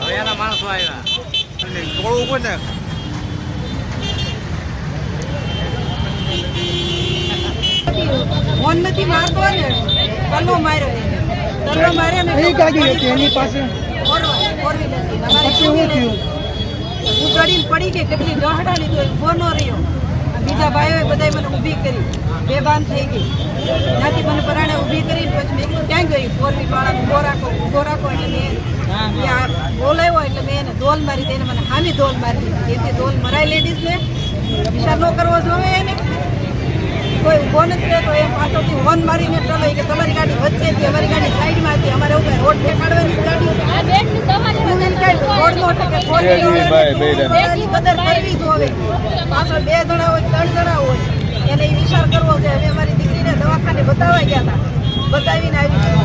હવે માણસો આવ્યા. ટોળું ઉપર ને ફોન નથી મારતો ને. કલ્લો માર્યો. તલ્લો માર્યો ને કઈ ગાડી હતી? એની પાસે? પછી હું થયું? ઉગાડીને પડી ગઈ કેટલી દોહડાની લીધો ઊભો ન રહ્યો. બીજા ભાઈઓએ બધાય મને ઊભી કરી. બેભાન થઈ ગઈ. ત્યાંથી મને પરાણે ઊભી કરી પછી મેં ક્યાં ગઈ? ફોરવી વાળા ઊભો રાખો ઊભો રાખો. એટલે મેં બોલાવ્યો એટલે મેં એને દોલ મારી દઈને મને હામી દોલ મારી દીધી. એથી દોલ મરાય લેડીઝને વિચાર ન કરવો જોઈએ એને. કોઈ ઊભો નથી રહેતો એ પાછળથી હોન મારીને ચલો કે તમારી ગાડી વચ્ચે તેજવીભાઈ બેરન પાછળ બે જણા હોય, ત્રણ જણા હોય, એને વિચાર કરવો છે. અમે મારી દીકરીને દવાખાને બતાવવા ગયા હતા. બતાવીને આવી ગયા